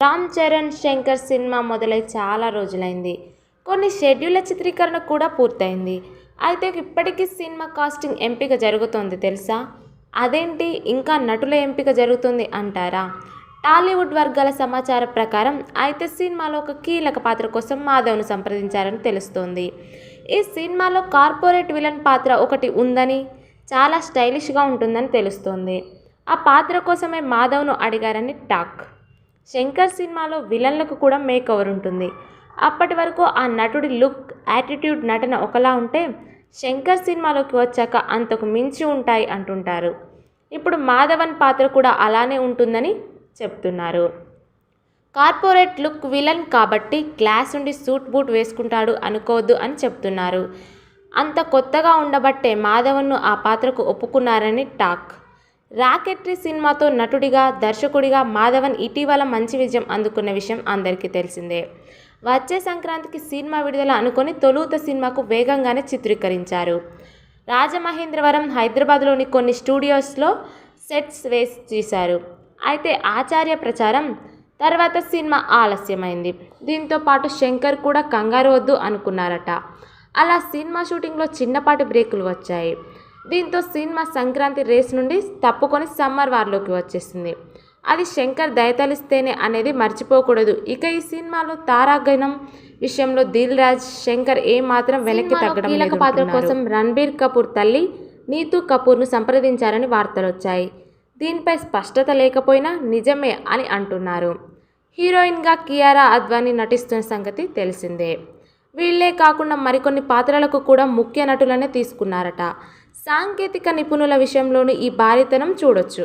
Ram Charan Shankar cinema మొదలై చాలా రోజులైంది. కొన్ని షెడ్యూల్ల చిత్రీకరణ కూడా పూర్తయింది. అయితే ఇప్పటికీ సినిమా కాస్టింగ్ ఎంపిక జరుగుతోంది తెలుసా? అదేంటి? ఇంకా నటుల ఎంపిక జరుగుతుంది అంటారా? టాలీవుడ్ వర్గాల సమాచారం ప్రకారం అయితే సినిమాలో ఒక కీలక పాత్ర కోసం మాధవ్ను సంప్రదించారని తెలుస్తోంది. ఈ సినిమాలో కార్పొరేట్ విలన్ పాత్ర ఒకటి ఉందని చాలా స్టైలిష్గా ఉంటుందని తెలుస్తోంది. ఆ పాత్ర కోసమే మాధవ్ను అడిగారని టాక్. శంకర్ సినిమాలో విలన్లకు కూడా మేక్ ఓవర్ ఉంటుంది. అప్పటి వరకు ఆ నటుడి లుక్ యాటిట్యూడ్ నటన ఒకలా ఉంటే శంకర్ సినిమాలోకి వచ్చాక అంతకు మించి ఉంటాయి అంటుంటారు. ఇప్పుడు మాధవన్ పాత్ర కూడా అలానే ఉంటుందని చెప్తున్నారు. కార్పొరేట్ లుక్ విలన్ కాబట్టి క్లాస్ ఉండి సూట్ బూట్ వేసుకుంటాడు అనుకోవద్దు అని చెప్తున్నారు. అంత కొత్తగా ఉండబట్టే మాధవన్ను ఆ పాత్రకు ఒప్పుకున్నారని టాక్. రాకెట్రీ సినిమాతో నటుడిగా దర్శకుడిగా మాధవన్ ఇటీవల మంచి విజయం అందుకున్న విషయం అందరికీ తెలిసిందే. వచ్చే సంక్రాంతికి సినిమా విడుదల అనుకొని తొలుత సినిమాకు వేగంగానే చిత్రీకరించారు. రాజమహేంద్రవరం హైదరాబాద్లోని కొన్ని స్టూడియోస్లో సెట్స్ వేసి తీశారు. అయితే ఆచార్య ప్రచారం తర్వాత సినిమా ఆలస్యమైంది. దీంతో పాటు శంకర్ కూడా కంగారు వద్దు అనుకున్నారట. అలా సినిమా షూటింగ్లో చిన్నపాటి బ్రేకులు వచ్చాయి. దీంతో సినిమా సంక్రాంతి రేస్ నుండి తప్పుకొని సమ్మర్ వార్లోకి వచ్చేసింది. అది శంకర్ దయతలిస్తేనే అనేది మర్చిపోకూడదు. ఇక ఈ సినిమాలో తారాగణం విషయంలో దిల్ రాజ్ శంకర్ ఏ మాత్రం వెనక్కి తగ్గడం కీలక పాత్ర కోసం రణబీర్ కపూర్ తల్లి నీతూ కపూర్ను సంప్రదించారని వార్తలు వచ్చాయి. దీనిపై స్పష్టత లేకపోయినా నిజమే అని అంటున్నారు. హీరోయిన్గా కియారా అద్వానీ నటిస్తున్న సంగతి తెలిసిందే. వీళ్ళే కాకుండా మరికొన్ని పాత్రలకు కూడా ముఖ్య నటులనే తీసుకున్నారట. సాంకేతిక నిపుణుల విషయంలోనూ ఈ భారీతనం చూడొచ్చు.